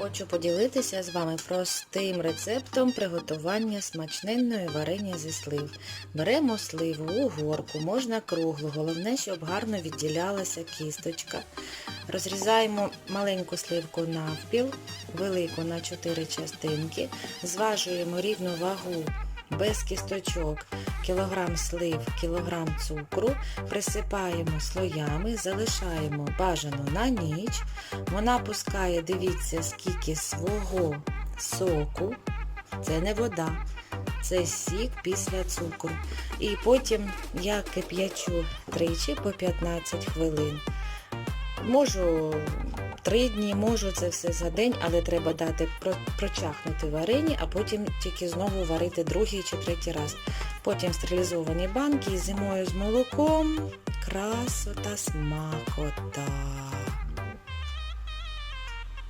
Хочу поділитися з вами простим рецептом приготування смачненної варення зі слив. Беремо сливу у горку, можна круглу, головне, щоб гарно відділялася кісточка. Розрізаємо маленьку сливку навпіл, велику на 4 частинки, зважуємо рівну вагу без кісточок, кілограм слив, кілограм цукру, присипаємо слоями, залишаємо бажано на ніч. Вона пускає, дивіться, скільки свого соку. Це не вода, це сік після цукру. І потім я кип'ячу тричі по 15 хвилин. Можу три дні, можу це все за день, але треба дати прочахнути варені, а потім тільки знову варити другий чи третій раз. Потім стерилізовані банки зимою з молоком. Красота, смакота.